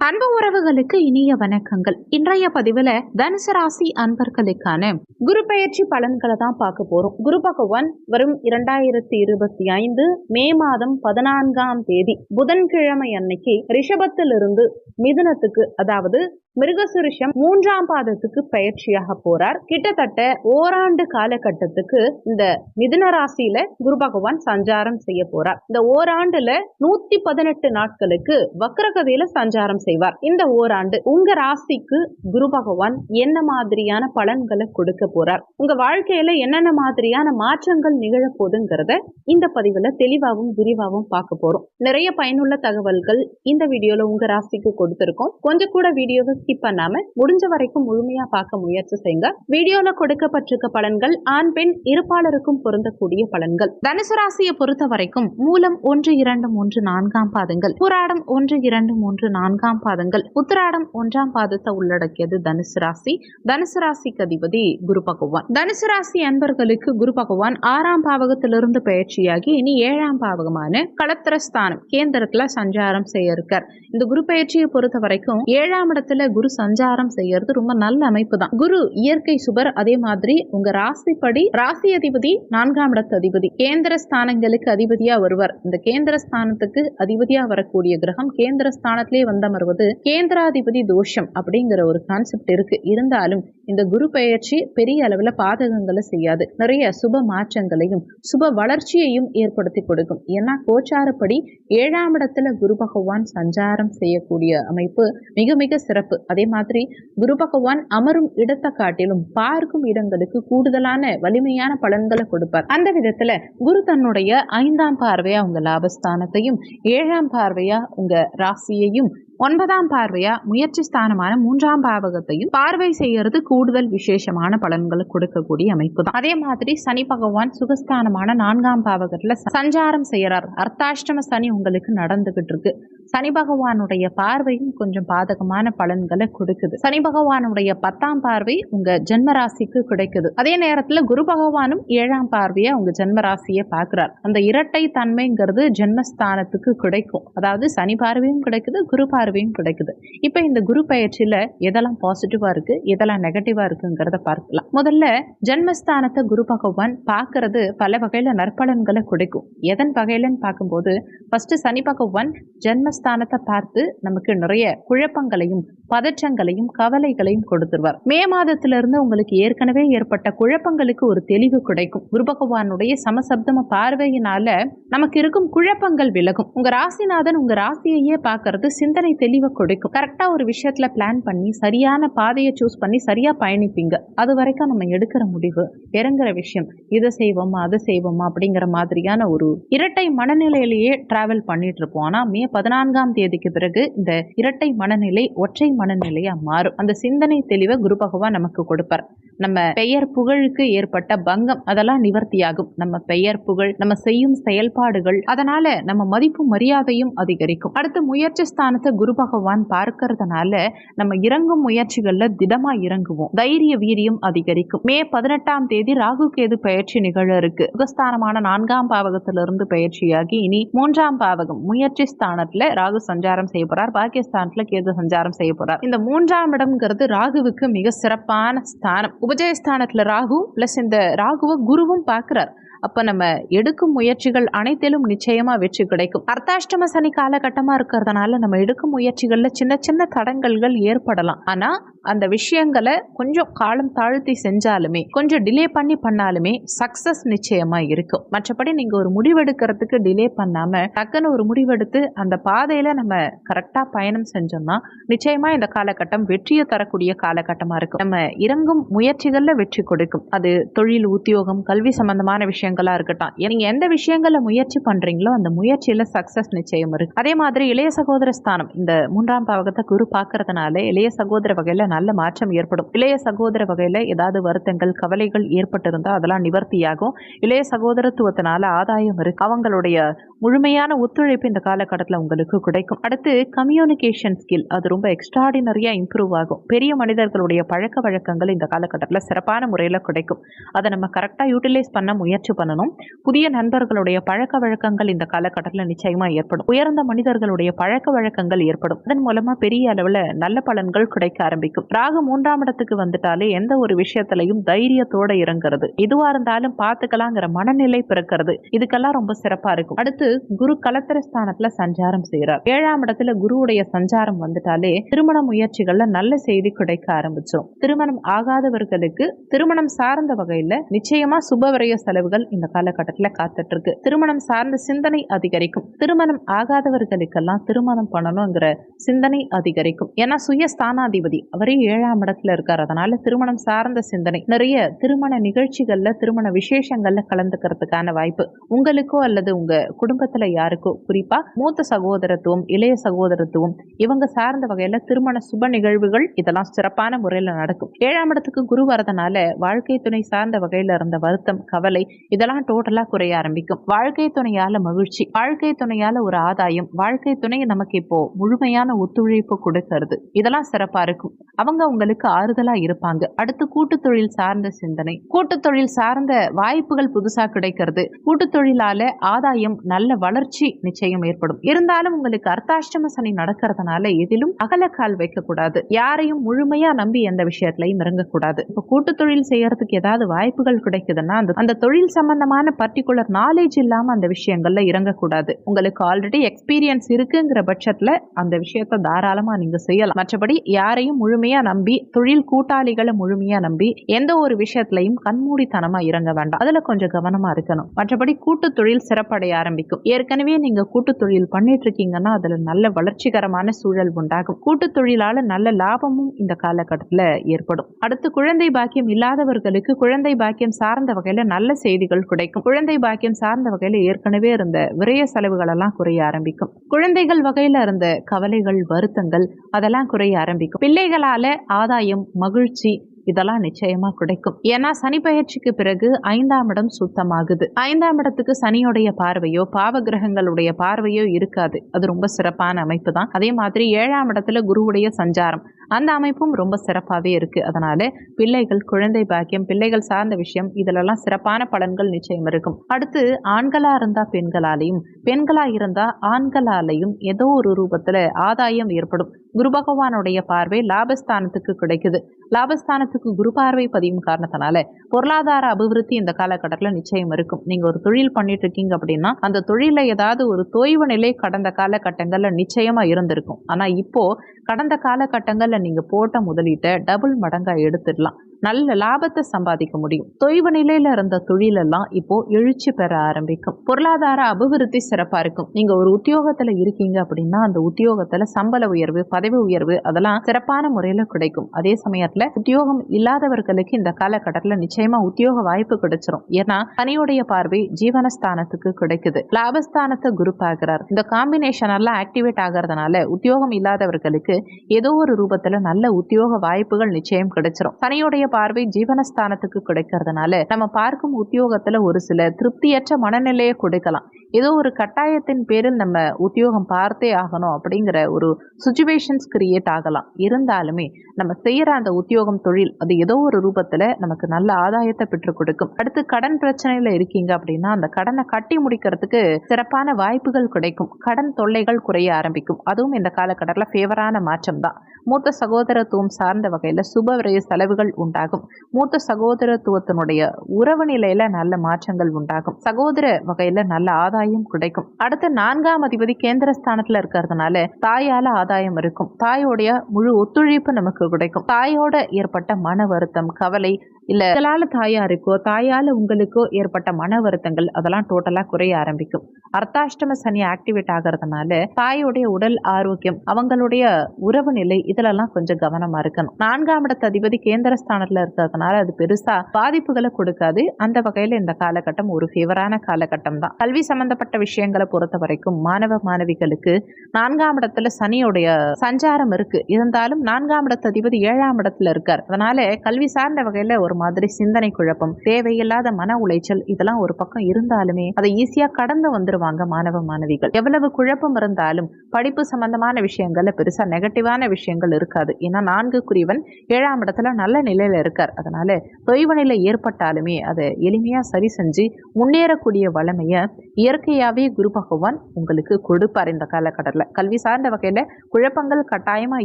அன்பு உறவுகளுக்கு இனிய வணக்கங்கள். இன்றைய பதிவுல தனுசு ராசி அன்பர்களுக்கான குரு பயிற்சி பலன்களை தான் பார்க்க போறோம். குரு பகவான் வரும் இரண்டாயிரத்தி இருபத்தி ஐந்து மே மாதம் பதினான்காம் தேதி புதன்கிழமை அன்னைக்கு ரிஷபத்திலிருந்து மிதுனத்துக்கு அதாவது மிருகசுருஷம் மூன்றாம் பாதத்துக்கு பயிற்சியாக போறார். கிட்டத்தட்ட ஓராண்டு காலகட்டத்துக்கு இந்த மிதுன ராசியில குரு பகவான் சஞ்சாரம் செய்ய போறார். இந்த ஓராண்டுல நூத்தி பதினெட்டு நாட்களுக்கு வக்ரகதையில சஞ்சாரம் செய்வார். இந்த ஓராண்டு உங்க ராசிக்கு குரு பகவான் என்ன மாதிரியான பலன்களை கொடுக்க போறார்? உங்க வாழ்க்கையில என்னென்ன மாதிரியான மாற்றங்கள் நிகழ போதுங்கிறத இந்த பதிவுல தெளிவாகவும் விரிவாகவும் பார்க்க போறோம். நிறைய பயனுள்ள தகவல்கள் இந்த வீடியோல உங்க ராசிக்கு கொடுத்திருக்கோம். கொஞ்சம் கூட வீடியோவை ஸ்கிப் பண்ணாம முடிஞ்ச வரைக்கும் முழுமையா பார்க்க முயற்சி செய்யுங்க வீடியோல கொடுக்கப்பட்டிருக்க பலன்கள் ஆண் பெண் இருப்பாளருக்கும் பொருந்தக்கூடிய பலன்கள். தனுசு ராசியை பொறுத்த வரைக்கும் மூலம் ஒன்று இரண்டு மூன்று நான்காம் பாதங்கள். புராடம் ஒன்று இரண்டு மூன்று நான்காம் பாதங்கள். உத்திராடம் ஒன்றாம் பாதத்தை உள்ளடக்கியது தனுசு ராசி. தனுசு ராசிக்கு அதிபதி குரு பகவான். தனுசு ராசி அன்பர்களுக்கு குரு பகவான் ஆறாம் பாவகத்திலிருந்து பயிற்சியாகி இனி ஏழாம் பாவகமான களத்திரஸ்தானம் கேந்திரத்துல சஞ்சாரம் செய்ய இருக்கார். இந்த குரு பயிற்சியை பொறுத்த வரைக்கும் ஏழாம் இடத்துல குரு சஞ்சாரம் செய்யறது ரொம்ப நல்ல அமைப்பு தான் குரு இயற்கை சுபர் அதே மாதிரி உங்க ராசிப்படி ராசி அதிபதி நான்காம் இடத்து அதிபதி. கேந்திர ஸ்தானங்களுக்கு அதிபதியா வருவார். இந்த கேந்திர ஸ்தானத்துக்கு அதிபதியா வரக்கூடிய கிரகம் கேந்திர ஸ்தானத்திலே வந்தமர்வது கேந்திராதிபதி தோஷம் அப்படிங்கிற ஒரு கான்செப்ட் இருக்கு. இருந்தாலும் இந்த குரு பெயர்ச்சி பெரிய அளவுல பாதகங்களை செய்யாது. நிறைய சுப மாற்றங்களையும் சுப வளர்ச்சியையும் ஏற்படுத்தி கொடுக்கும். ஏன்னா கோச்சாரப்படி ஏழாம் இடத்துல குரு பகவான் சஞ்சாரம் செய்யக்கூடிய அமைப்பு மிக மிக சிறப்பு. அதே மாதிரி குரு பகவான் அமரும் இடத்தை காட்டிலும் பார்க்கும் இடங்களுக்கு கூடுதலான வலிமையான பலன்களை கொடுப்பார். அந்த விதத்துல குரு தன்னுடைய ஐந்தாம் பார்வையா உங்க லாபஸ்தானத்தையும் ஏழாம் பார்வையா உங்க ராசியையும் ஒன்பதாம் பார்வையா? முயற்சி ஸ்தானமான மூன்றாம் பாவகத்தையும் பார்வை செய்யறது கூடுதல் விசேஷமான பலன்களை கொடுக்கக்கூடிய அமைப்பு தான் அதே மாதிரி சனி பகவான் சுகஸ்தானமான நான்காம் பாவகத்துல சஞ்சாரம் செய்யறார். அர்த்தாஷ்டம சனி உங்களுக்கு நடந்துகிட்டு இருக்கு சனி பகவானுடைய பார்வையும் கொஞ்சம் பாதகமான பலன்களை கொடுக்குது. சனி பகவானுடைய பத்தாம் பார்வை உங்க ஜென்மராசிக்கு கிடைக்குது. அதே நேரத்துல குரு பகவானும் ஏழாம் பார்வையை உங்க ஜென்மராசியை பார்க்கிறார். அந்த இரட்டை தன்மைங்கிறது ஜென்மஸ்தானத்துக்கு கிடைக்கும். அதாவது சனி பார்வையும் கிடைக்குது குரு பார்வையும் கிடைக்குது. இப்போ இந்த குரு பயிற்சியில எதெல்லாம் பாசிட்டிவா இருக்குது எதெல்லாம் நெகட்டிவாக இருக்குங்கிறத பார்க்கலாம். முதல்ல ஜென்மஸ்தானத்தை குரு பகவான் பார்க்கறது பல வகையில் நற்பலன்களை கொடுக்கும். எதன் வகையிலன்னு பார்க்கும்போது ஃபர்ஸ்ட் சனி பகவான் ஜென்மஸ்தானத்தை பார்த்து நமக்கு நிறைய குழப்பங்களையும் பதற்றங்களையும் கவலைகளையும் கொடுத்துருவார். மே மாதத்துல இருந்து உங்களுக்கு ஏற்கனவே ஏற்பட்ட குழப்பங்களுக்கு ஒரு தெளிவு கிடைக்கும். குரு பகவானுடைய சமசப்தம பார்வையினால நமக்கு இருக்கும் குழப்பங்கள் விலகும். உங்க ராசிநாதன் உங்க ராசியையே பார்க்கறது சிந்தனை தெளிவை கொடுக்கும். கரெக்டாக ஒரு விஷயத்தில் பிளான் பண்ணி சரியான பாதையை சூஸ் பண்ணி சரியாக பயணிப்பீங்க. அது வரைக்கும் நம்ம எடுக்கிற முடிவு இறங்குற விஷயம். இதை செய்வோமா அதை செய்வோமா அப்படிங்கிற மாதிரியான ஒரு இரட்டை மனநிலையிலேயே டிராவல் பண்ணிட்டு இருப்போம். ஆனால் மே பதினான்காம் தேதிக்கு பிறகு இந்த இரட்டை மனநிலை ஒற்றை மனநிலையாக மாறும். அந்த சிந்தனை தெளிவை குரு பகவான் நமக்கு கொடுப்பார். நம்ம பெயர் புகழுக்கு ஏற்பட்ட பங்கம் அதெல்லாம் நிவர்த்தியாகும். நம்ம பெயர் புகழ் நம்ம செய்யும் செயல்பாடுகள் அதனால நம்ம மதிப்பு மரியாதையும் அதிகரிக்கும். அடுத்து முயற்சி ஸ்தானத்தை குரு பகவான் பார்க்கறதுனால நம்ம இறங்கும் முயற்சிகள்ல திடமா இறங்குவோம். தைரிய வீரியம் அதிகரிக்கும். மே பதினெட்டாம் தேதி ராகு கேது பயிற்சி நிகழ இருக்கு. சுகஸ்தானமான நான்காம் பாவகத்திலிருந்து பயிற்சியாகி இனி மூன்றாம் பாவகம் முயற்சி ஸ்தானத்துல ராகு சஞ்சாரம் செய்ய போறார். பாகிஸ்தானத்துல கேது சஞ்சாரம் செய்ய போறார். இந்த மூன்றாம் இடம்ங்கிறது ராகுவுக்கு மிக சிறப்பான ஸ்தானம். உபஜயஸ்தானத்தில் ராகு பிளஸ் இந்த ராகுவை குருவும் பார்க்கிறார். அப்போ நம்ம எடுக்கும் முயற்சிகள் அனைத்திலும் நிச்சயமாக வெற்றி கிடைக்கும். அர்த்தாஷ்டம சனி காலகட்டமாக இருக்கிறதுனால நம்ம எடுக்கும் முயற்சிகளில் சின்ன சின்ன தடங்கல்கள் ஏற்படலாம். ஆனால் அந்த விஷயங்களை கொஞ்சம் காலம் தாழ்த்தி செஞ்சாலுமே கொஞ்சம் டிலே பண்ணி பண்ணாலுமே சக்ஸஸ் நிச்சயமாக இருக்கும். மற்றபடி நீங்கள் ஒரு முடிவெடுக்கிறதுக்கு டிலே பண்ணாமல் டக்குன்னு ஒரு முடிவெடுத்து அந்த பாதையில் நம்ம கரெக்டாக பயணம் செஞ்சோம்னா நிச்சயமாக இந்த காலகட்டம் வெற்றியை தரக்கூடிய காலகட்டமாக இருக்கும். நம்ம இறங்கும் முயற்சிகளில் வெற்றி கொடுக்கும். அது தொழில் உத்தியோகம் கல்வி சம்பந்தமான விஷயங்களாக இருக்கட்டும். நீங்க எந்த விஷயங்கள்ல முயற்சி பண்றீங்களோ அந்த முயற்சியில் சக்சஸ் நிச்சயம் இருக்கு. அதே மாதிரி இளைய சகோதர ஸ்தானம். இந்த மூன்றாம் பாவகத்தை குரு பார்க்கறதுனால இளைய சகோதர வகையில் நல்ல மாற்றம் ஏற்படும். இளைய சகோதர வகையில் ஏதாவது வருத்தங்கள் கவலைகள் ஏற்பட்டிருந்தா அதெல்லாம் நிவர்த்தியாகும். இளைய சகோதரத்துவத்தினால ஆதாயம் இருக்கு. அவங்களுடைய முழுமையான ஒத்துழைப்பு இந்த காலகட்டத்தில் உங்களுக்கு கிடைக்கும். அடுத்து கம்யூனிகேஷன் ஸ்கில் அது ரொம்ப எக்ஸ்ட்ராடினரியா இம்ப்ரூவ் ஆகும். பெரிய மனிதர்களுடைய பழக்க வழக்கங்கள் இந்த காலகட்டத்தில் சிறப்பான முறையில் கிடைக்கும். அதை நம்ம கரெக்டாக யூட்டிலைஸ் பண்ண முயற்சி பண்ணணும். புதிய நண்பர்களுடைய பழக்க வழக்கங்கள் இந்த காலகட்டத்தில் நிச்சயமா ஏற்படும். உயர்ந்த மனிதர்களுடைய பழக்க வழக்கங்கள் ஏற்படும். அதன் மூலமா பெரிய அளவில் நல்ல பலன்கள் கிடைக்க ஆரம்பிக்கும். ராகு மூன்றாம் இடத்துக்கு வந்துட்டாலே எந்த ஒரு விஷயத்திலையும் தைரியத்தோட இறங்குறது. எதுவா இருந்தாலும் பார்த்துக்கலாங்கிற மனநிலை பிறக்கிறது. இதுக்கெல்லாம் ரொம்ப சிறப்பா இருக்கும். அடுத்து குரு கலத்திர ஸ்தானத்துல சஞ்சாரம் செய்யறார் ஏழாம் இடத்துல குருவுடைய சஞ்சாரம் வந்துட்டாலே திருமண முயற்சிகள்ல நல்ல செய்தி கிடைக்க ஆரம்பிச்சிடும் திருமணம் ஆகாதவர்களுக்கு திருமணம் சார்ந்த வகையில நிச்சயமா சுபவிரய செலவுகள் இந்த காலகட்டத்துல காத்துட்டு இருக்கு திருமணம் சார்ந்த சிந்தனை அதிகரிக்கும். திருமணம் ஆகாதவர்களுக்கெல்லாம் திருமணம் பண்ணணுங்கிற சிந்தனை அதிகரிக்கும். ஏன்னா சுய ஸ்தானாதிபதி அவரே ஏழாம் இடத்துல இருக்கார். அதனால திருமணம் சார்ந்த சிந்தனை. நிறைய திருமண நிகழ்ச்சிகள்ல திருமண விசேஷங்கள்ல கலந்துக்கிறதுக்கான வாய்ப்பு. உங்களுக்கோ அல்லது உங்க குடும்பத்துல யாருக்கோ குறிப்பா மூத்த சகோதரத்துவம் இளைய சகோதரத்துவம் இவங்க சார்ந்த வகையில திருமண சுப நிகழ்வுகள் இதெல்லாம் சிறப்பான முறையில நடக்கும். ஏழாம் இடத்துக்கு குரு வரதுனால வாழ்க்கை துணை சார்ந்த வகையில இருந்த வருத்தம் கவலை இதெல்லாம் டோட்டலா குறைய ஆரம்பிக்கும். வாழ்க்கை துணையால மகிழ்ச்சி வாழ்க்கை துணையால ஒரு ஆதாயம் வாழ்க்கை துணை நமக்கு இப்போ முழுமையான ஒத்துழைப்பு கொடுக்கறது. இதெல்லாம் சிறப்பா இருக்கும். அவங்க உங்களுக்கு ஆறுதலா இருப்பாங்க. அடுத்து கூட்டு தொழில் சார்ந்த சிந்தனை கூட்டு தொழில் சார்ந்த வாய்ப்புகள் புதுசா கிடைக்கிறது. கூட்டு தொழிலால ஆதாயம் நல்ல வளர்ச்சி நிச்சயம் ஏற்படும். இருந்தாலும் உங்களுக்கு அர்த்தாஷ்டம சனி நடக்கிறதுனால எதிலும் அகலக்கால் வைக்க கூடாது யாரையும் முழுமையா நம்பி எந்த விஷயத்திலையும் இறங்கக்கூடாது. இப்ப கூட்டு தொழில் செய்யறதுக்கு ஏதாவது வாய்ப்புகள் கிடைக்குதுன்னா அந்த அந்த தொழில் சம்பந்தமான பர்டிகுலர் நாலேஜ் இல்லாமல் அந்த விஷயங்கள்ல இறங்கக்கூடாது. உங்களுக்கு ஆல்ரெடி எக்ஸ்பீரியன்ஸ் இருக்குங்கிற பட்சத்தில் அந்த விஷயத்த தாராளமா நீங்க செய்யலாம். மற்றபடி யாரையும் முழுமையா நம்பி தொழில் கூட்டாளிகளை முழுமையா நம்பி எந்த ஒரு விஷயத்திலையும் கண்மூடித்தனமா இறங்க வேண்டாம். அதுல கொஞ்சம் கவனமா இருக்கணும். மற்றபடி கூட்டு தொழில் சிறப்படைய ஆரம்பிக்கும். ஏற்கனவே நீங்க கூட்டு தொழில் பண்ணிட்டு இருக்கீங்கன்னா அதுல நல்ல வளர்ச்சிகரமான சூழல் உண்டாகும். கூட்டு தொழிலால் நல்ல லாபமும் இந்த காலகட்டத்தில் ஏற்படும். அடுத்து குழந்தை பாக்கியம் இல்லாதவர்களுக்கு குழந்தை பாக்கியம் சார்ந்த வகையில் நல்ல செய்திகள் கிடைக்கும் குழந்தை பாக்கியம் சார்ந்த வகையில் ஏற்கனவே இருந்த விரய செலவுகள் எல்லாம் குறைய ஆரம்பிக்கும். குழந்தைகள் வகையில இருந்த கவலைகள் வருத்தங்கள் அதெல்லாம் குறைய ஆரம்பிக்கும். பிள்ளைகளால ஆதாயம் மகிழ்ச்சி இதெல்லாம் நிச்சயமா கிடைக்கும் ஏன்னா சனி பயிற்சிக்கு பிறகு ஐந்தாம் இடம் சுத்தமாகுது. ஐந்தாம் இடத்துக்கு சனியுடைய பார்வையோ பாவ கிரகங்களுடைய பார்வையோ இருக்காது. அது ரொம்ப சிறப்பான அமைப்பு தான். அதே மாதிரி ஏழாம் இடத்துல குருவுடைய சஞ்சாரம். அந்த அமைப்பும் ரொம்ப சிறப்பாகவே இருக்கு. அதனால் பிள்ளைகள் குழந்தை பாக்கியம் பிள்ளைகள் சார்ந்த விஷயம் இதிலெல்லாம் சிறப்பான பலன்கள் நிச்சயம் இருக்கும். அடுத்து ஆண்களாக இருந்தால் பெண்களாலையும் பெண்களாக இருந்தால் ஆண்களாலையும் ஏதோ ஒரு ரூபத்தில் ஆதாயம் ஏற்படும். குரு பகவானுடைய பார்வை லாபஸ்தானத்துக்கு கிடைக்குது. லாபஸ்தானத்துக்கு குரு பார்வை பதியும் காரணத்தினால பொருளாதார அபிவிருத்தி இந்த காலகட்டத்தில் நிச்சயம் இருக்கும். நீங்கள் ஒரு தொழில் பண்ணிட்டு இருக்கீங்க அப்படின்னா அந்த தொழிலில் ஏதாவது ஒரு தொய்வு நிலை கடந்த காலகட்டங்கள்ல நிச்சயமாக இருந்திருக்கும். ஆனால் இப்போ கடந்த காலகட்டங்களில் நீங்க போட்ட முதலீட்டை டபுள் மடங்கா எடுத்துடலாம். நல்ல லாபத்தை சம்பாதிக்க முடியும். தொய்வு நிலையில இருந்த தொழிலெல்லாம் இப்போ எழுச்சி பெற ஆரம்பிக்கும். பொருளாதார அபிவிருத்தி சிறப்பா இருக்கும். நீங்க ஒரு உத்தியோகத்துல இருக்கீங்க அப்படின்னா அந்த உத்தியோகத்துல சம்பள உயர்வு பதவி உயர்வு அதெல்லாம் சிறப்பான முறையில கிடைக்கும். அதே சமயத்துல உத்தியோகம் இல்லாதவர்களுக்கு இந்த காலகட்டத்துல நிச்சயமா உத்தியோக வாய்ப்பு கிடைச்சிரும். ஏன்னா பணியுடைய பார்வை ஜீவனஸ்தானத்துக்கு கிடைக்குது. லாபஸ்தானத்தை குரு பார்க்கிறார். இந்த காம்பினேஷன் எல்லாம் ஆக்டிவேட் ஆகிறதுனால உத்தியோகம் இல்லாதவர்களுக்கு ஏதோ ஒரு ரூபத்துல நல்ல உத்தியோக வாய்ப்புகள் நிச்சயம் கிடைச்சிரும். பணியுடைய பார்வை ஜீவனஸ்தானத்துக்கு கிடைக்கிறதுனால நம்ம பார்க்கும் உத்தியோகத்துல ஒரு சில திருப்தியற்ற மனநிலையை கொடுக்கலாம். ஏதோ ஒரு கட்டாயத்தின் பேரில் நம்ம உத்தியோகம் பார்த்தே ஆகணும் அப்படிங்கிற ஒரு சுச்சுவேஷன்ஸ் கிரியேட் ஆகலாம். இருந்தாலுமே நம்ம செய்யற அந்த உத்தியோகம் தொழில் அது ஏதோ ஒரு ரூபத்துல நமக்கு நல்ல ஆதாயத்தை பெற்றுக் கொடுக்கும். அடுத்து கடன் பிரச்சனையில இருக்கீங்க அப்படின்னா அந்த கடனை கட்டி முடிக்கிறதுக்கு சிறப்பான வாய்ப்புகள் கிடைக்கும். கடன் தொல்லைகள் குறைய ஆரம்பிக்கும். அதுவும் இந்த காலகட்டத்தில் ஃபேவரான மாற்றம் தான். மூத்த சகோதரத்துவம் சார்ந்த வகையில் சுபவிரய செலவுகள் உண்டாகும். மூத்த சகோதரத்துவத்தினுடைய உறவு நிலையில நல்ல மாற்றங்கள் உண்டாகும். சகோதர வகையில நல்ல ஆதாயம் கிடைக்கும். அடுத்து நான்காம் அதிபதி கேந்திர ஸ்தானத்துல இருக்கிறதுனால தாயால ஆதாயம் இருக்கும். தாயோடைய முழு ஒத்துழைப்பு நமக்கு கிடைக்கும். தாயோட ஏற்பட்ட மன வருத்தம் கவலை இல்ல உங்களால தாயாருக்கோ தாயால உங்களுக்கோ ஏற்பட்ட மன வருத்தங்கள் அதெல்லாம் டோட்டலா குறைய ஆரம்பிக்கும். அர்த்தாஷ்டம சனி ஆக்டிவேட் ஆகிறதுனால தாயோடைய உடல் ஆரோக்கியம் அவங்களுடைய உறவு நிலை இதுலெல்லாம் கொஞ்சம் கவனமா இருக்கணும். நான்காம் இடத்த அதிபதி கேந்திர ஸ்தானத்துல இருக்கிறதுனால அது பெருசா பாதிப்புகளை கொடுக்காது. அந்த வகையில இந்த காலகட்டம் ஒரு ஃபேவரான காலகட்டம் தான். கல்வி சம்பந்தப்பட்ட விஷயங்களை பொறுத்த வரைக்கும் மாணவ மாணவிகளுக்கு நான்காம் இடத்துல சனியுடைய சஞ்சாரம் இருக்கு. இருந்தாலும் நான்காம் இடத்த அதிபதி ஏழாம் இடத்துல இருக்கார். அதனால கல்வி சார்ந்த வகையில ஒரு மாதிரி சிந்தனை குழப்பம் தேவையில்லாத மன உளைச்சல் இதெல்லாம் ஒரு பக்கம் இருந்தாலுமே அதை ஈஸியா கடந்து வந்துருவாங்க மாணவ மாணவிகள். எவ்வளவு குழப்பம் இருந்தாலும் படிப்பு சம்பந்தமான விஷயங்கள்ல பெருசா நெகட்டிவான விஷயங்கள் இருக்காது. ஏன்னா நான்கு குறிவன் ஏழாம் இடத்துல நல்ல நிலையில இருக்கார். அதனால தொய்வு நிலை ஏற்பட்டாலுமே அதை எளிமையா சரி செஞ்சு முன்னேறக்கூடிய வளமைய இயற்கையாவே குரு பகவான் உங்களுக்கு கொடுப்பார் இந்த காலகட்டத்தில் கல்வி சார்ந்த வகையில குழப்பங்கள் கட்டாயமா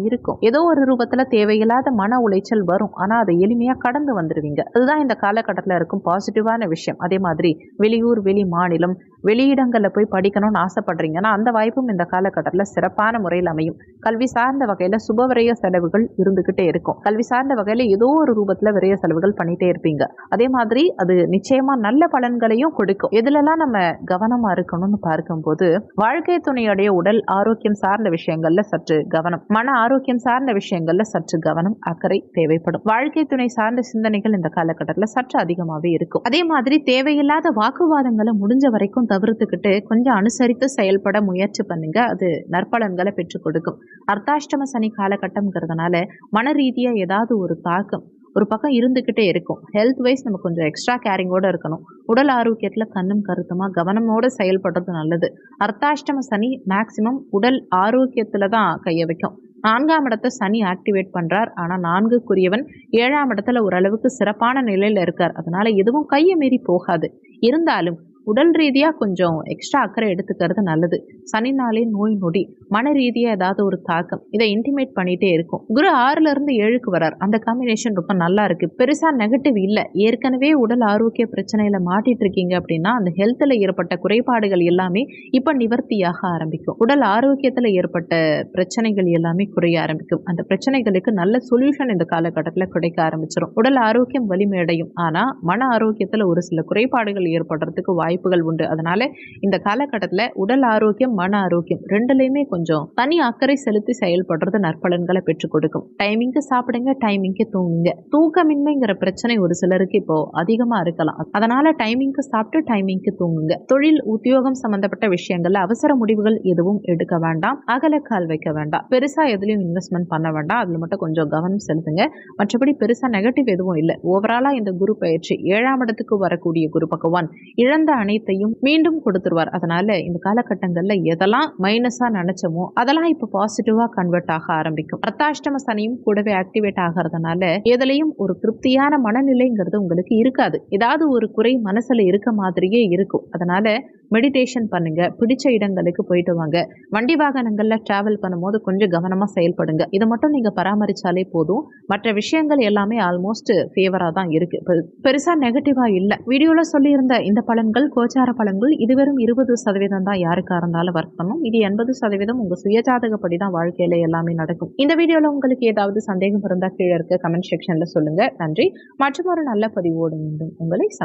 இருக்கும். ஏதோ ஒரு ரூபத்துல தேவையில்லாத மன உளைச்சல் வரும். ஆனா அதை எளிமையா கடந்து வந்துடுவீங்க அதுதான் இந்த காலகட்டத்தில் இருக்கும் பாசிட்டிவான விஷயம். அதே மாதிரி வெளியூர் வெளி மாநிலம் வெளியிடங்களில் போய் படிக்கணும்னு ஆசைப்படுறீங்கன்னா அந்த வாய்ப்பும் இந்த காலகட்டத்தில் சிறப்பான முறையில் அமையும். கல்வி சார்ந்த வகையில் சுபவிரய செலவுகள் இருந்துக்கிட்டே இருக்கும். கல்வி சார்ந்த வகையில் ஏதோ ஒரு ரூபத்தில் விரைய செலவுகள் பண்ணிட்டே இருப்பீங்க. அதே மாதிரி அது நிச்சயமா நல்ல பலன்களையும் கொடுக்கும். இதுலலாம் நம்ம கவனமா இருக்கணும்னு பார்க்கும்போது வாழ்க்கை துணையுடைய உடல் ஆரோக்கியம் சார்ந்த விஷயங்கள்ல சற்று கவனம். மன ஆரோக்கியம் சார்ந்த விஷயங்கள்ல சற்று கவனம் அக்கறை தேவைப்படும். வாழ்க்கை துணை சார்ந்த சிந்தனைகள் இந்த காலகட்டத்தில் சற்று அதிகமாகவே இருக்கும். அதே மாதிரி தேவையில்லாத வாக்குவாதங்களை முடிஞ்ச வரைக்கும் தவிர்த்துக்கிட்டு கொஞ்சம் அனுசரித்து செயல்பட முயற்சி பண்ணுங்க. அது நற்பலன்களை பெற்றுக் கொடுக்கும். அர்த்தாஷ்டம சனி காலகட்டம்ங்கிறதுனால மன ரீதியாக ஏதாவது ஒரு தாக்கம் ஒரு பக்கம் இருந்துக்கிட்டே இருக்கும். ஹெல்த் வைஸ் நம்ம கொஞ்சம் எக்ஸ்ட்ரா கேரிங்கோடு இருக்கணும். உடல் ஆரோக்கியத்தில் கண்ணும் கருத்துமாக கவனமோடு செயல்படுறது நல்லது. அர்த்தாஷ்டம சனி மேக்சிமம் உடல் ஆரோக்கியத்தில் தான் கையை வைக்கும். நான்காம் இடத்தை சனி ஆக்டிவேட் பண்ணுறார் ஆனால் நான்குக்குரியவன் ஏழாம் இடத்துல ஓரளவுக்கு சிறப்பான நிலையில் இருக்கார். அதனால எதுவும் கையை மீறி போகாது. இருந்தாலும் உடல் ரீதியாக கொஞ்சம் எக்ஸ்ட்ரா அக்கறை எடுத்துக்கிறது நல்லது. சனி நாளே நோய் நொடி மன ரீதியாக ஏதாவது ஒரு தாக்கம் இதை இன்டிமேட் பண்ணிகிட்டே இருக்கும். குரு ஆறுல இருந்து ஏழுக்கு வரார். அந்த காம்பினேஷன் ரொம்ப நல்லா இருக்கு. பெருசாக நெகட்டிவ் இல்லை. ஏற்கனவே உடல் ஆரோக்கிய பிரச்சனையில் மாட்டிட்டு இருக்கீங்க அப்படின்னா அந்த ஹெல்த்தில் ஏற்பட்ட குறைபாடுகள் எல்லாமே இப்போ நிவர்த்தியாக ஆரம்பிக்கும். உடல் ஆரோக்கியத்தில் ஏற்பட்ட பிரச்சனைகள் எல்லாமே குறைய ஆரம்பிக்கும். அந்த பிரச்சனைகளுக்கு நல்ல சொல்யூஷன் இந்த காலகட்டத்தில் கிடைக்க ஆரம்பிச்சிடும் உடல் ஆரோக்கியம் வலிமையடையும். ஆனால் மன ஆரோக்கியத்தில் ஒரு சில குறைபாடுகள் ஏற்படுறதுக்கு வாய்ப்பு வாய்ப்புகள் உண்டு. அதனால இந்த காலகட்டத்தில் உடல் ஆரோக்கியம் மன ஆரோக்கியம் ரெண்டுலையுமே கொஞ்சம் தனி அக்கறை செலுத்தி செயல்படுறது நற்பலன்களை பெற்றுக் கொடுக்கும். டைமிங்க்கு சாப்பிடுங்க டைமிங்க்கு தூங்குங்க. தூக்கமின்மைங்கிற பிரச்சனை ஒரு சிலருக்கு இப்போ அதிகமா இருக்கலாம். அதனால டைமிங்க்கு சாப்பிட்டு டைமிங்க்கு தூங்குங்க. தொழில் உத்தியோகம் சம்பந்தப்பட்ட விஷயங்கள்ல அவசர முடிவுகள் எதுவும் எடுக்க வேண்டாம். அகலக்கால் வைக்க வேண்டாம். பெருசா எதுலையும் இன்வெஸ்ட்மெண்ட் பண்ண வேண்டாம். அதுல மட்டும் கொஞ்சம் கவனம் செலுத்துங்க. மற்றபடி பெருசா நெகட்டிவ் எதுவும் இல்லை. ஓவராலா இந்த குரு பயிற்சி ஏழாம் இடத்துக்கு வரக்கூடிய குரு பகவான் இழந்த அனைத்தையும் மீண்டும் கொடுத்துருவார். அதனால இந்த காலகட்டங்கள்ல எதெல்லாம் மைனஸா நினைச்சோமோ அதெல்லாம் இப்போ பாசிட்டிவா கன்வெர்ட் ஆக ஆரம்பிக்கும். அர்த்தாஷ்டம சனியும் கூடவே ஆக்டிவேட் ஆகிறதுனால எதுலையும் ஒரு திருப்தியான மனநிலைங்கிறது உங்களுக்கு இருக்காது. ஏதாவது ஒரு குறை மனசுல இருக்க மாதிரியே இருக்கும். அதனால மெடிடேஷன் பண்ணுங்க. பிடிச்ச இடங்களுக்கு போயிட்டு வாங்க. வண்டி வாகனங்கள்ல டிராவல் பண்ணும்போது கொஞ்சம் கவனமா செயல்படுங்க. இதை மட்டும் நீங்க பராமரிச்சாலே போதும். மற்ற விஷயங்கள் எல்லாமே ஆல்மோஸ்ட் ஃபேவரா தான் இருக்கு. பெ- பெருசா நெகட்டிவா இல்லை. வீடியோல சொல்லியிருந்த இந்த பலன்கள் கோச்சார பலன்கள் இது வெறும் இருபது சதவீதம் தான் யாருக்கா இருந்தாலும் ஒர்க் பண்ணும். இது எண்பது சதவீதம் உங்க சுயஜாதகப்படி தான் வாழ்க்கையில எல்லாமே நடக்கும். இந்த வீடியோல உங்களுக்கு ஏதாவது சந்தேகம் இருந்தா கீழே இருக்க கமெண்ட் செக்ஷன்ல சொல்லுங்க. நன்றி. மற்றும் ஒரு நல்ல பதிவோடு மீண்டும் உங்களை சந்திக்கிறேன்.